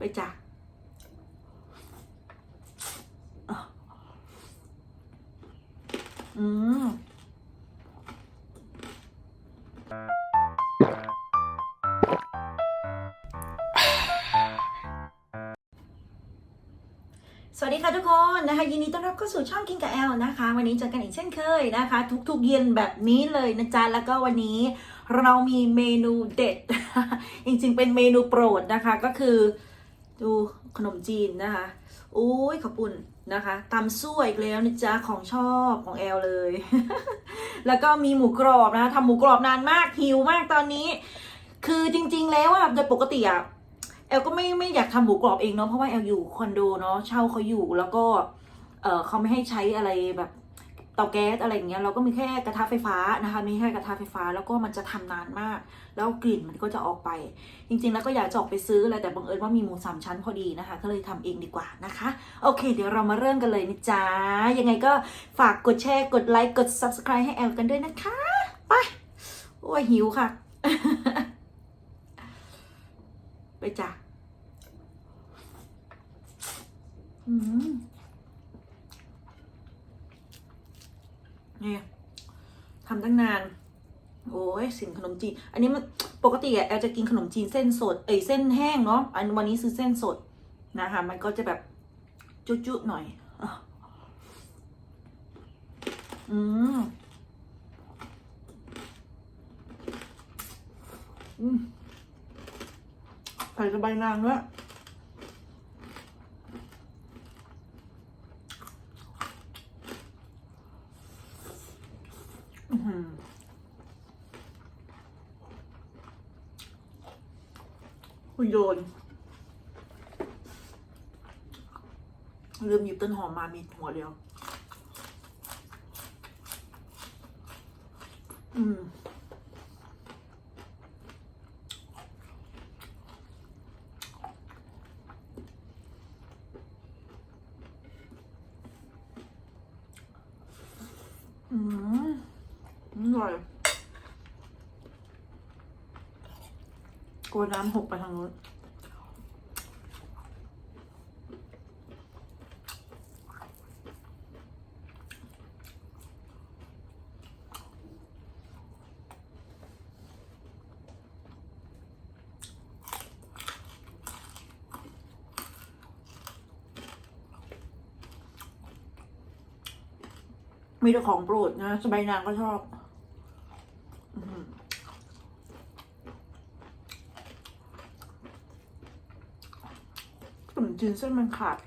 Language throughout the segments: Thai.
ไปจ้ะอะอืมสวัสดีค่ะทุกคนนะคะยินดีต้อนรับเข้าสู่ช่องกินกับแอลนะคะ วันนี้เจอกันอีกเช่นเคยนะคะ ทุกๆเย็นแบบนี้เลยนะจ๊ะแล้วก็วันนี้เรามีเมนูเด็ด จริงๆเป็นเมนูโปรดนะคะ ก็คือ ดูขนมจีนนะคะอุ้ยขอบคุณนะคะตำซั่วอีกแล้วนะจ๊ะของชอบของแอลเลย แล้วก็มีหมูกรอบนะะทำหมูกรอบนานมากหิวมากตอนนี้ คือจริง ๆ แล้วอะโดยปกติอะแอลก็ไม่ไม่อยากทำหมูกรอบเองเนาะเพราะว่าแอลอยู่คอนโดเนาะเช่าเขาอยู่แล้วก็เออเขาไม่ให้ใช้อะไรแบบ เตาแก๊สอะไรอย่างเงี้ยเราก็มีแค่กระทะไฟฟ้านะคะ มีแค่กระทะไฟฟ้าแล้วก็มันจะทำนานมาก แล้วกลิ่นมันก็จะออกไป จริง ๆ แล้วก็อยากจะออกไปซื้อแหละแต่บังเอิญว่ามีหมูสามชั้นพอดีนะคะ ก็เลยทำเองดีกว่านะคะ โอเค เดี๋ยวเรามาเริ่มกันเลยนะจ๊ะยังไงก็ฝากกดแชร์กดไลค์กด subscribe ให้แอลกันด้วยนะคะไปโอ้ยหิวค่ะ ไปจ้ะอืม นี่ทำตั้งนาน โอ้ยสินขนมจีน อันนี้มันปกติอะแอลจะกินขนมจีนเส้นสด เอ้ยเส้นแห้งเนาะ อันวันนี้ซื้อเส้นสดนะคะ มันก็จะแบบจุ๊ๆหน่อย อืมอืมใส่สบายนางด้วย อื้อหือคุณ โยน ลืมหยิบต้นหอมมามีหัวเดียว อืม อืมอร่อย กลัวน้ำหกไปทางนู้นมีแต่ของโปรดนะ สบายนางก็ชอบอื้อหือขนม จีนเส้นมันขาด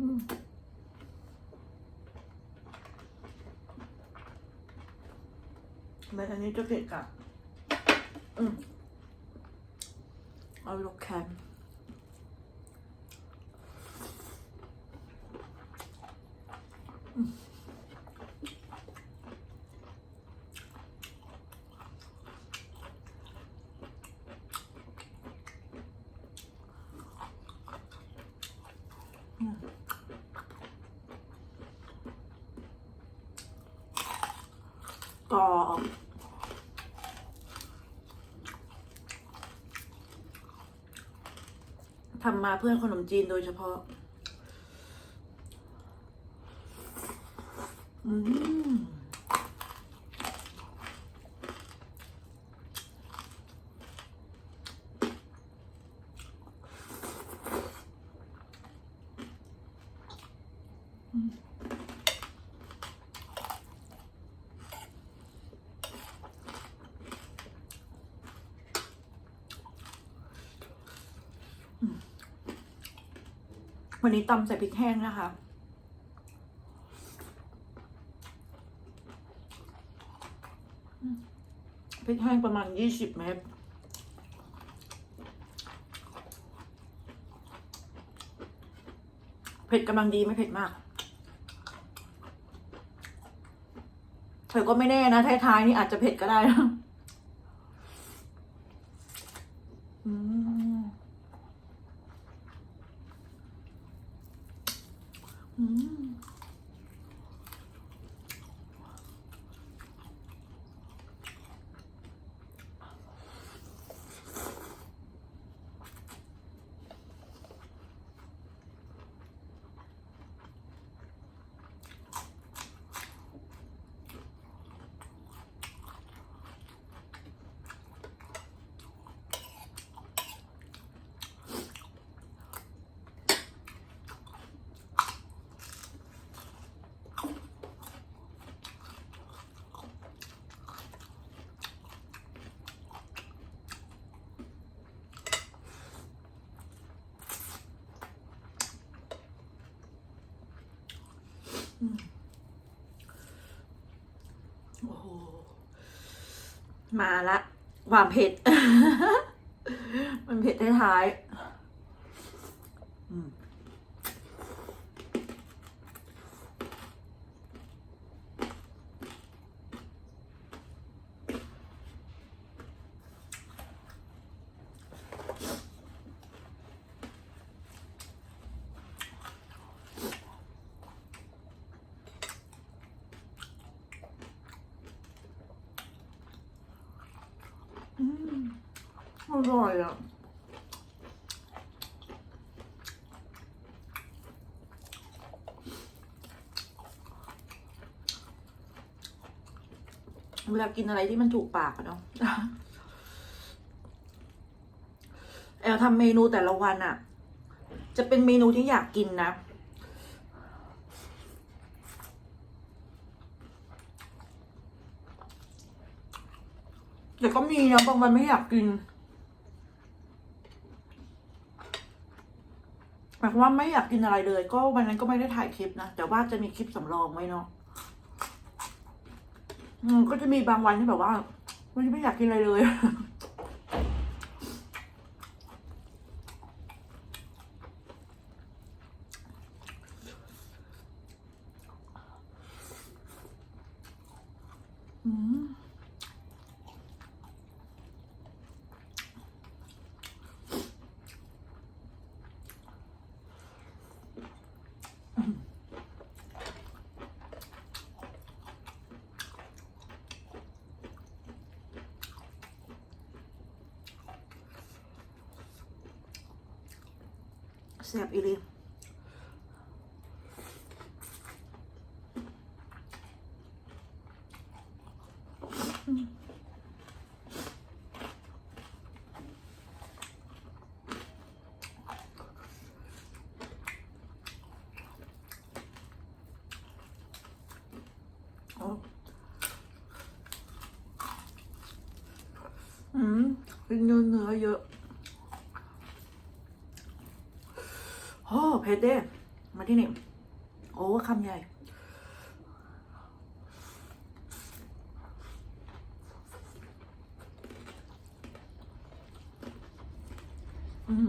อืมแบบอันนี้จะเกะกะอืมเอาลูกแคนอืม กรอบทำมาเพื่อขนมจีนโดยเฉพาะ อืม วันนี้ตำใส่พริกแห้งนะคะ พริกแห้งประมาณยี่สิบเม็ดเผ็ดกำลังดีไม่เผ็ดมาก เธอก็ไม่แน่นะท้ายๆนี่อาจจะเผ็ดก็ได้นะอืมอืม โอ้โห มาละ ความเผ็ด มันเผ็ดท้าย อร่อยอะเวลากินอะไรที่มันถูกปากอะเนาะแอลทำเมนูแต่ละวันอะจะเป็นเมนูที่อยากกินนะแต่ก็มีนะบางวันไม่อยากกินหมายความว่าไม่อยากกินอะไรเลย ก็วันนั้นก็ไม่ได้ถ่ายคลิปนะ แต่ว่าจะมีคลิปสำรองไว้เนาะอืมก็จะมีบางวันที่แบบว่าวันนี้ไม่อยากกินอะไรเลย อืม แซ่บอีหลีโอ้อืมเป็นเนื้อเนื้อเยอะ โอ้เพชรเด้มาที่นี่ โอ้คำใหญ่ อืม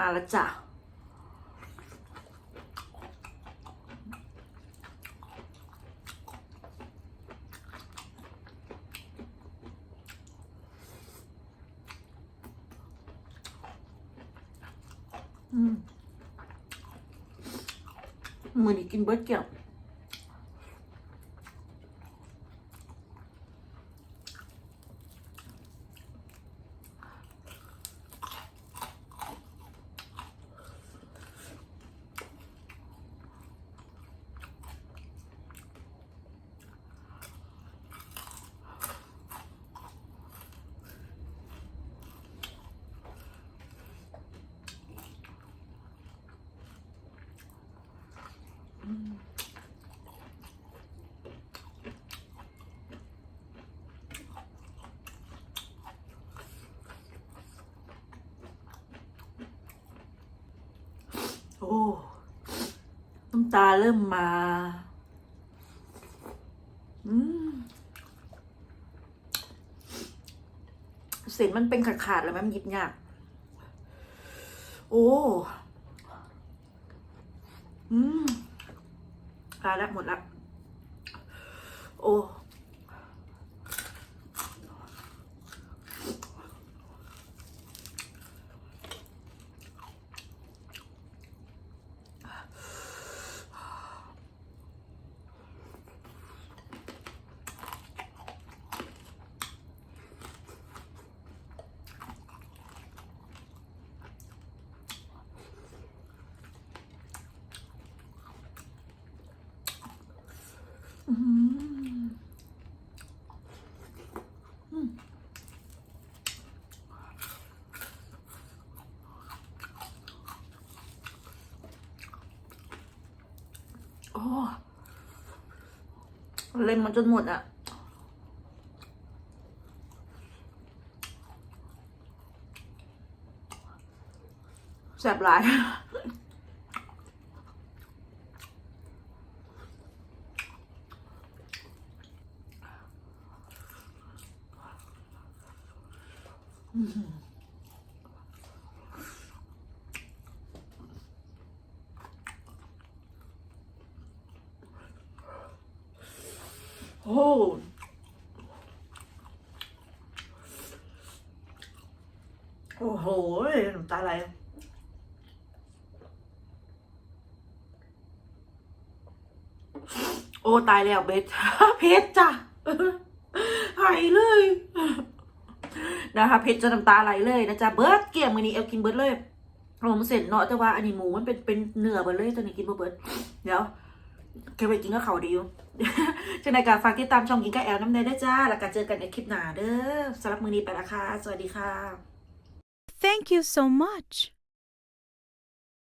มาแล้วจ้ะอืมมือนี้กินเบิร์ดเกี่ยว โอ้น้ำตาเริ่มมา อืมเส้นมันเป็นขาดๆแล้วมันยิบยาก โอ้ อืมตายแล้วหมดละ โอ้มอืมโอ้ เล่นมันจนหมดอะแสบหลาย โอ้โอ้โหน้ำตาไหลโอ้ตายแล้วเบสเพชรจ้ะหายเลย นะคะเพชรจะน้ำตาไหลเลยนะจ๊ะเบิร์ดเกี่ยงมือนี้เอลกินเบิร์ดเลยผมเสร็จเนาะแต่ว่าอันนี้หมูมันเป็นเป็นเนื้อเบิร์ดเลยตอนนี้กินเบิร์ดเดี๋ยว แค่ไปกินก็เขาดีอยู่จังใดกาฝากติดตามช่องกินกับแอลน้ำเนได้จ้า แล้วก็เจอกันในคลิปหน้าเด้อสำหรับมือนี้ไปละค่ะ สวัสดีค่ะ Thank you so much.